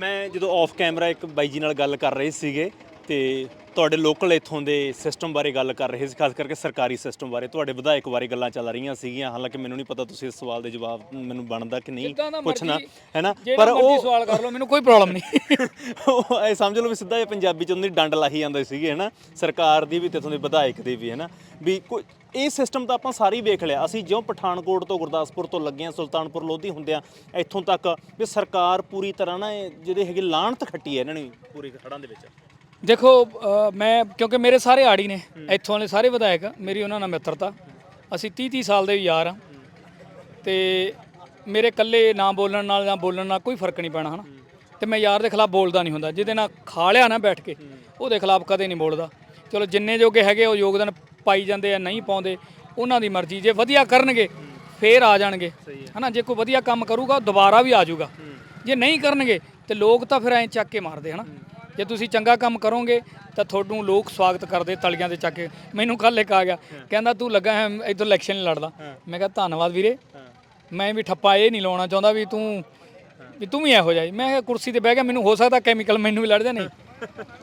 ਮੈਂ ਜਦੋਂ off camera ਇੱਕ ਬਾਈ ਜੀ ਨਾਲ ਗੱਲ ਕਰ ਰਹੇ ਸੀਗੇ ਤੇ ਤੁਹਾਡੇ ਲੋਕਲ ਇੱਥੋਂ ਦੇ ਸਿਸਟਮ ਬਾਰੇ ਗੱਲ ਕਰ ਰਹੇ ਸੀ ਖਾਸ ਕਰਕੇ ਸਰਕਾਰੀ ਸਿਸਟਮ ਬਾਰੇ। ਤੁਹਾਡੇ ਵਿਧਾਇਕ ਬਾਰੇ ਗੱਲਾਂ ਚੱਲ ਰਹੀਆਂ ਸੀਗੀਆਂ ਹਾਲਾਂਕਿ ਮੈਨੂੰ ਨਹੀਂ ਪਤਾ ਤੁਸੀਂ ਇਸ ਸਵਾਲ ਦੇ ਜਵਾਬ ਮੈਨੂੰ ਬਣਦਾ ਕਿ ਨਹੀਂ ਜਿੱਦਾਂ ਦਾ ਪੁੱਛਣਾ ਮਰਜ਼ੀ- ਹੈਨਾ? ਜਿਹੜਾ ਪਰ ਉਹ ਸਵਾਲ ਕਰ ਲਓ ਮੈਨੂੰ ਕੋਈ ਪ੍ਰੋਬਲਮ ਨਹੀਂ। ਉਹ ਐ ਸਮਝ ਲਓ ਵੀ ਸਿੱਧਾ ਇਹ ਪੰਜਾਬੀ ਚ ਉਹਨਾਂ ਦੀ ਡੰਡ ਲਾਹੀ ਜਾਂਦੇ ਸੀਗੇ ਹਨਾ? ਸਰਕਾਰ ਦੀ ਵੀ ਤੇ ਇਥੋਂ ਦੇ ਵਿਧਾਇਕ ਦੀ ਵੀ ਹਨਾ? ਵੀ ਕੋਈ ਇਹ ਸਿਸਟਮ ਤਾਂ ਆਪਾਂ ਸਾਰੇ ਹੀ ਵੇਖ ਲਿਆ। ਅਸੀਂ ਜਿਉਂ ਪਠਾਨਕੋਟ ਤੋਂ ਗੁਰਦਾਸਪੁਰ ਤੋਂ ਲੱਗੇ ਆ ਸੁਲਤਾਨਪੁਰ ਲੋਧੀ ਹੁੰਦਿਆਂ ਇੱਥੋਂ ਤੱਕ ਵੀ ਸਰਕਾਰ ਪੂਰੀ ਤਰ੍ਹਾਂ ਨਾ ਇਹ ਜਿਹੜੇ ਹੈਗੇ ਲਾਹਣਤ ਖੱਟੀ ਹੈ ਇਹਨਾਂ ਨੇ ਪੂਰੀ ਹੜਾਂ ਦੇ ਵਿੱਚ। ਦੇਖੋ ਅ, ਮੈਂ ਕਿਉਂਕਿ ਮੇਰੇ ਸਾਰੇ ਆੜੀ ਨੇ ਇੱਥੋਂ ਵਾਲੇ ਸਾਰੇ ਵਿਧਾਇਕ ਮੇਰੀ ਉਹਨਾਂ ਨਾਲ ਮਿੱਤਰਤਾ। ਅਸੀਂ 30 30 ਸਾਲ ਦੇ ਯਾਰ ਆ। ਤੇ ਮੇਰੇ ਇਕੱਲੇ ਨਾ ਬੋਲਣ ਨਾਲ ਜਾਂ ਬੋਲਣ ਨਾਲ ਕੋਈ ਫ਼ਰਕ ਨਹੀਂ ਪੈਣਾ ਹਨਾ? ਤੇ ਮੈਂ ਯਾਰ ਦੇ ਖਿਲਾਫ ਬੋਲਦਾ ਨਹੀਂ ਹੁੰਦਾ। ਜਿਹਦੇ ਨਾਲ ਖਾ ਲਿਆ ਨਾ ਬੈਠ ਕੇ ਉਹਦੇ ਖਿਲਾਫ ਕਦੇ ਨਹੀਂ ਬੋਲਦਾ। ਚਲੋ ਜਿੰਨੇ ਜੋਗੇ ਹੈਗੇ ਉਹ ਯੋਗਦਾਨ ਪਾਈ ਜਾਂਦੇ ਆ ਨਹੀਂ ਪਾਉਂਦੇ ਉਹਨਾਂ ਦੀ ਮਰਜ਼ੀ। ਜੇ ਵਧੀਆ ਕਰਨਗੇ ਫੇਰ ਆ ਜਾਣਗੇ ਹਨਾ? ਜੇ ਕੋਈ ਵਧੀਆ ਕੰਮ ਕਰੂਗਾ ਉਹ ਦੁਬਾਰਾ ਵੀ ਆ ਜਾਊਗਾ। ਜੇ ਨਹੀਂ ਕਰਨਗੇ ਤੇ ਲੋਕ ਤਾਂ ਫਿਰ ਐਂ ਚੱਕ ਕੇ ਮਾਰਦੇ ਹਨਾ? ਜੇ ਤੁਸੀਂ ਚੰਗਾ ਕੰਮ ਕਰੋਗੇ ਤਾਂ ਤੁਹਾਨੂੰ ਲੋਕ ਸਵਾਗਤ ਕਰਦੇ ਤਲੀਆਂ ਦੇ ਚੱਕ ਕੇ। ਮੈਨੂੰ ਕੱਲ ਇੱਕ ਆ ਗਿਆ ਕਹਿੰਦਾ ਤੂੰ ਲੱਗਾ ਹੈ ਇਧਰ ਇਲੈਕਸ਼ਨ ਨਹੀਂ ਲੜਦਾ। ਮੈਂ ਕਿਹਾ ਧੰਨਵਾਦ ਵੀਰੇ। ਮੈਂ ਵੀ ਠੱਪਾ ਇਹ ਨਹੀਂ ਲਾਉਣਾ ਚਾਹੁੰਦਾ ਵੀ ਤੂੰ ਵੀ ਤੂੰ ਵੀ ਇਹੋ ਹੀ। ਮੈਂ ਕਿਹਾ ਕੁਰਸੀ ਤੇ ਬਹਿ ਗਿਆ ਮੈਨੂੰ ਹੋ ਸਕਦਾ ਕੈਮੀਕਲ ਮੈਨੂੰ ਵੀ ਲੜ ਜਾ ਨਹੀਂ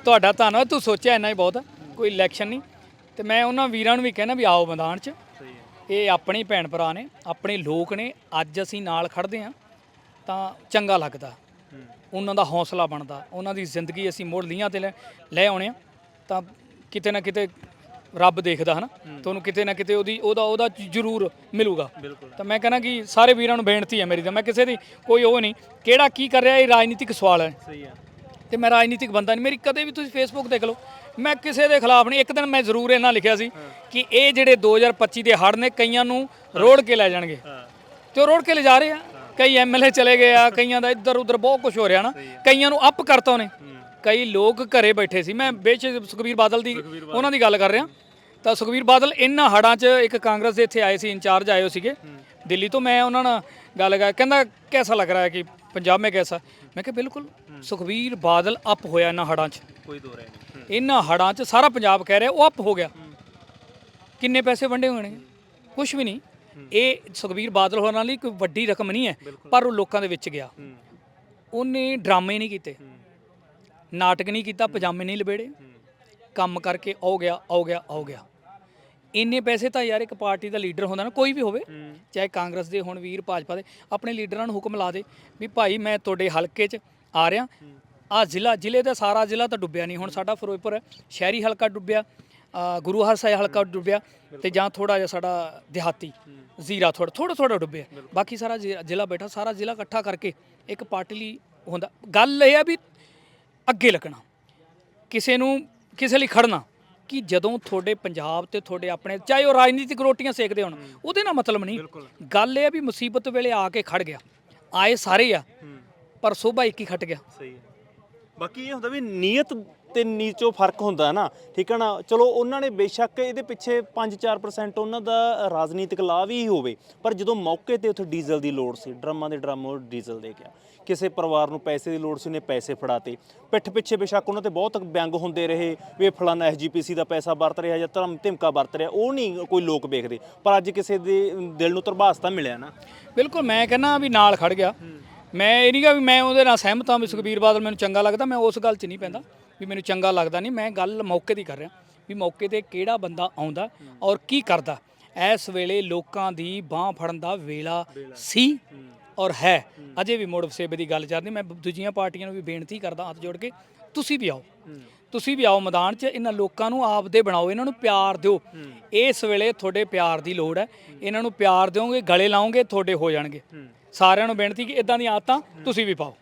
ਤੁਹਾਡਾ ਧੰਨਵਾਦ ਤੂੰ ਸੋਚਿਆ ਇੰਨਾ ਹੀ ਬਹੁਤ ਕੋਈ ਇਲੈਕਸ਼ਨ ਨਹੀਂ ਤੇ ਮੈਂ ਉਹਨਾਂ ਵੀਰਾਂ ਨੂੰ ਵੀ ਕਹਿਣਾ ਵੀ ਆਓ ਮੈਦਾਨ 'ਚ। ਇਹ ਆਪਣੇ ਭੈਣ ਭਰਾ ਨੇ ਆਪਣੇ ਲੋਕ ਨੇ ਅੱਜ ਅਸੀਂ ਨਾਲ ਖੜਦੇ ਆ ਤਾਂ ਚੰਗਾ ਲੱਗਦਾ। ਉਹਨਾਂ ਦਾ ਹੌਸਲਾ ਬਣਦਾ। ਉਹਨਾਂ ਦੀ ਜ਼ਿੰਦਗੀ ਅਸੀਂ ਮੋੜ ਲੀਆਂ ਤੇ ਲੈ ਲੈ ਆਉਣੇ ਆ। ਤਾਂ ਕਿਤੇ ਨਾ ਕਿਤੇ ਰੱਬ ਦੇਖਦਾ ਹਨਾ। ਤੁਹਾਨੂੰ ਕਿਤੇ ਨਾ ਕਿਤੇ ਉਹਦੀ ਉਹਦਾ ਉਹਦਾ ਜ਼ਰੂਰ ਮਿਲੂਗਾ। ਤਾਂ ਮੈਂ ਕਹਿੰਦਾ ਕਿ ਸਾਰੇ ਵੀਰਾਂ ਨੂੰ ਬੇਨਤੀ ਹੈ ਮੇਰੀ ਤਾਂ। ਮੈਂ ਕਿਸੇ ਦੀ ਕੋਈ ਉਹ ਨਹੀਂ। ਕਿਹੜਾ ਕੀ ਕਰ ਰਿਹਾ ਇਹ ਰਾਜਨੀਤਿਕ ਸਵਾਲ ਹੈ। ਸਹੀ ਆ ਤੇ ਮੈਂ ਰਾਜਨੀਤਿਕ ਬੰਦਾ ਨਹੀਂ। ਮੇਰੀ ਕਦੇ ਵੀ ਤੁਸੀਂ ਫੇਸਬੁੱਕ ਦੇਖ ਲਓ। ਮੈਂ ਕਿਸੇ ਦੇ ਖਿਲਾਫ ਨਹੀਂ। ਇੱਕ ਦਿਨ ਮੈਂ ਜ਼ਰੂਰ ਇਹਨਾਂ ਲਿਖਿਆ ਸੀ ਕਿ ਇਹ ਜਿਹੜੇ 2025 ਦੇ ਹੜ੍ਹ ਨੇ ਕਈਆਂ ਨੂੰ ਰੋੜ ਕੇ ਲੈ ਜਾਣਗੇ। ਤੇ ਉਹ ਰੋੜ ਕੇ ਲੈ ਜਾ ਰਹੇ ਆ। ਕਈ ਐਮਐਲਏ ਚਲੇ ਗਏ ਆ ਕਈਆਂ ਦਾ ਇੱਧਰ ਉੱਧਰ ਬਹੁਤ ਕੁਝ ਹੋ ਰਿਹਾ ਨਾ ਕਈਆਂ ਨੂੰ ਅਪ ਕਰਤਾ ਉਹਨੇ। ਕਈ ਲੋਕ ਘਰੇ ਬੈਠੇ ਸੀ। ਮੈਂ ਬੇਸ਼ੱਕ ਸੁਖਬੀਰ ਬਾਦਲ ਦੀ ਉਹਨਾਂ ਦੀ ਗੱਲ ਕਰ ਰਿਹਾ। ਤਾਂ ਸੁਖਬੀਰ ਬਾਦਲ ਇਹਨਾਂ ਹੜਾਂ 'ਚ ਇੱਕ ਕਾਂਗਰਸ ਦੇ ਇੱਥੇ ਆਏ ਸੀ ਇੰਚਾਰਜ ਆਏ ਹੋ ਸੀਗੇ। ਦਿੱਲੀ ਤੋਂ ਮੈਂ ਉਹਨਾਂ ਨਾਲ ਗੱਲ ਕਰ ਕਹਿੰਦਾ ਕਿਹਦਾ ਲੱਗ ਰਿਹਾ ਹੈ ਕਿ ਪੰਜਾਬ ਮੇਂ ਕੈਸਾ? ਮੈਂ ਕਿਹਾ ਬਿਲਕੁਲ ਸੁਖਬੀਰ ਬਾਦਲ ਅਪ ਹੋਇਆ ਇਹਨਾਂ ਹੜਾਂ 'ਚ। ਕੋਈ ਦੋ ਰਹਿ ਨਹੀਂ। ਇਹਨਾਂ ਹੜਾਂ 'ਚ ਸਾਰਾ ਪੰਜਾਬ ਕਹਿ ਰਿਹਾ ਉਹ ਅਪ ਹੋ ਗਿਆ। ਕਿੰਨੇ ਪੈਸੇ ਵੰਡੇ ਹੋਣਗੇ ਕੁਝ ਵੀ ਨਹੀਂ। ਇਹ ਸੁਖਬੀਰ ਬਾਦਲ ਹੋਰਾਂ ਲਈ ਕੋਈ ਵੱਡੀ ਰਕਮ ਨਹੀਂ ਹੈ ਪਰ ਉਹ ਲੋਕਾਂ ਦੇ ਵਿੱਚ ਗਿਆ। ਉਹਨੇ ਡਰਾਮੇ ਨਹੀਂ ਕੀਤੇ। ਨਾਟਕ ਨਹੀਂ ਕੀਤਾ ਪਜਾਮੇ ਨਹੀਂ ਲਬੇੜੇ। ਕੰਮ ਕਰਕੇ ਆਉ ਗਿਆ ਆਉ ਗਿਆ ਆਉ ਗਿਆ। ਇੰਨੇ ਪੈਸੇ ਤਾਂ ਯਾਰ ਇੱਕ ਪਾਰਟੀ ਦਾ ਲੀਡਰ ਹੁੰਦਾ ਨਾ ਕੋਈ ਵੀ ਹੋਵੇ ਚਾਹੇ ਕਾਂਗਰਸ ਦੇ ਹੋਣ ਵੀਰ ਭਾਜਪਾ ਦੇ ਆਪਣੇ ਲੀਡਰਾਂ ਨੂੰ ਹੁਕਮ ਲਾ ਦੇ ਵੀ ਭਾਈ ਮੈਂ ਤੁਹਾਡੇ ਹਲਕੇ 'ਚ ਆ ਰਿਹਾ। ਆ ਜ਼ਿਲ੍ਹਾ ਜ਼ਿਲ੍ਹੇ ਦਾ ਸਾਰਾ ਜ਼ਿਲ੍ਹਾ ਤਾਂ ਡੁੱਬਿਆ ਨਹੀਂ। ਹੁਣ ਸਾਡਾ ਫਿਰੋਜ਼ਪੁਰ ਹੈ, ਸ਼ਹਿਰੀ ਹਲਕਾ ਡੁੱਬਿਆ। ਗੁਰੂ ਹਰਸਾਏ ਹਲਕਾ ਡੁੱਬਿਆ ਤੇ ਜਾਂ ਥੋੜਾ ਜਿਹਾ ਸਾਡਾ ਦਿਹਾਤੀ ਜ਼ੀਰਾ ਥੋੜਾ ਥੋੜਾ ਥੋੜਾ ਡੁੱਬਿਆ। ਬਾਕੀ ਸਾਰਾ ਜ਼ਿ- ਜ਼ਿਲ੍ਹਾ ਬੈਠਾ ਸਾਰਾ ਜ਼ਿਲ੍ਹਾ ਇਕੱਠਾ ਕਰਕੇ ਇੱਕ ਪਾਰਟੀ ਲਈ ਹੁੰਦਾ। ਗੱਲ ਇਹ ਆ ਵੀ ਅੱਗੇ ਲੱਗਣਾ। ਕਿਸੇ ਨੂੰ ਕਿਸੇ ਲਈ ਖੜਨਾ ਕਿ ਜਦੋਂ ਤੁਹਾਡੇ ਪੰਜਾਬ ਤੇ ਤੁਹਾਡੇ ਆਪਣੇ ਚਾਹੇ ਉਹ ਰਾਜਨੀਤਿਕ ਰੋਟੀਆਂ ਸੇਕਦੇ ਹੋਣ ਉਹਦੇ ਨਾਲ ਮਤਲਬ ਨਹੀਂ। ਗੱਲ ਇਹ ਆ ਵੀ ਮੁਸੀਬਤ ਵੇਲੇ ਆ ਕੇ ਖੜ ਗਿਆ। ਆਏ ਸਾਰੇ ਆ ਪਰ ਸੋਭਾ ਇੱਕ ਹੀ ਖਟ ਗਿਆ। ਸਹੀ ਹੈ। ਬਾਕੀ ਇਹ ਹੁੰਦਾ ਵੀ ਨੀਅਤ ਤੇ ਨੀਚੋਂ ਫ਼ਰਕ ਹੁੰਦਾ ਹੈ ਨਾ, ਠੀਕ ਹੈ ਨਾ? ਚਲੋ, ਉਹਨਾਂ ਨੇ ਬੇਸ਼ੱਕ ਇਹਦੇ ਪਿੱਛੇ 5-4% ਉਹਨਾਂ ਦਾ ਰਾਜਨੀਤਿਕ ਲਾਭ ਹੀ ਹੋਵੇ, ਪਰ ਜਦੋਂ ਮੌਕੇ ਤੇ ਉੱਥੇ ਡੀਜ਼ਲ ਦੀ ਲੋੜ ਸੀ, ਡਰਮਾਂ ਦੇ ਡਰਮ ਉਹ ਡੀਜ਼ਲ ਦੇ ਗਿਆ। ਕਿਸੇ ਪਰਿਵਾਰ ਨੂੰ ਪੈਸੇ ਦੀ ਲੋੜ ਸੀ, ਉਹਨੇ ਪੈਸੇ ਫੜਾਤੇ। ਪਿੱਠ ਪਿੱਛੇ ਬੇਸ਼ੱਕ ਉਹਨਾਂ ਤੇ ਬਹੁਤ ਵਿਅੰਗ ਹੁੰਦੇ ਰਹੇ ਵੀ ਇਹ ਫਲਾਨਾ ਐਸਜੀਪੀਸੀ ਦਾ ਪੈਸਾ ਵਰਤ ਰਿਹਾ ਜਾਂ ਧਰਮ ਧਿਮਕਾ ਵਰਤ ਰਿਹਾ, ਉਹ ਨਹੀਂ ਕੋਈ ਲੋਕ ਵੇਖਦੇ। ਪਰ ਅੱਜ ਕਿਸੇ ਦੇ ਦਿਲ ਨੂੰ ਧਰਬਾਸ ਤਾਂ ਮਿਲਿਆ ਨਾ। ਬਿਲਕੁਲ, ਮੈਂ ਕਹਿੰਦਾ ਵੀ ਨਾਲ ਖੜ ਗਿਆ। ਮੈਂ ਇਹ ਨਹੀਂ ਗਾ ਵੀ ਮੈਂ ਉਹਦੇ ਨਾਲ ਸਹਿਮਤ ਹਾਂ ਵੀ ਸੁਖਬੀਰ ਬਾਦਲ ਮੈਨੂੰ ਚੰਗਾ ਲੱਗਦਾ, ਮੈਂ ਉਸ ਗੱਲ 'ਚ ਨਹੀਂ ਪੈਂਦਾ ਵੀ ਮੈਨੂੰ ਚੰਗਾ ਲੱਗਦਾ ਨਹੀਂ ਮੈਂ ਗੱਲ ਮੌਕੇ ਦੀ ਕਰ ਰਿਹਾ ਵੀ ਮੌਕੇ ਤੇ ਕਿਹੜਾ ਬੰਦਾ ਆਉਂਦਾ ਔਰ ਕੀ ਕਰਦਾ। ਇਸ ਵੇਲੇ ਲੋਕਾਂ ਦੀ ਬਾਹ ਫੜਨ ਦਾ ਵੇਲਾ ਸੀ ਔਰ ਹੈ। ਅਜੇ ਵੀ ਮੋੜ ਵਸੇਬੇ ਦੀ ਗੱਲ ਚੱਲਦੀ, ਮੈਂ ਦੂਜੀਆਂ ਪਾਰਟੀਆਂ ਨੂੰ ਵੀ ਬੇਨਤੀ ਕਰਦਾ ਹੱਥ ਜੋੜ ਕੇ, ਤੁਸੀਂ ਵੀ ਆਓ। ਤੁਸੀਂ ਵੀ ਆਓ ਮੈਦਾਨ 'ਚ, ਇਹਨਾਂ ਲੋਕਾਂ ਨੂੰ ਆਪਦੇ ਬਣਾਓ, ਇਹਨਾਂ ਨੂੰ ਪਿਆਰ ਦਿਓ। ਇਸ ਵੇਲੇ ਤੁਹਾਡੇ ਪਿਆਰ ਦੀ ਲੋੜ ਹੈ। ਇਹਨਾਂ ਨੂੰ ਪਿਆਰ ਦਿਓਗੇ, ਗਲੇ ਲਾਓਗੇ, ਤੁਹਾਡੇ ਹੋ ਜਾਣਗੇ। ਸਾਰਿਆਂ ਨੂੰ ਬੇਨਤੀ ਕਿ ਇਦਾਂ ਦੀਆਂ ਆਦਤਾਂ ਤੁਸੀਂ ਵੀ ਪਾਓ।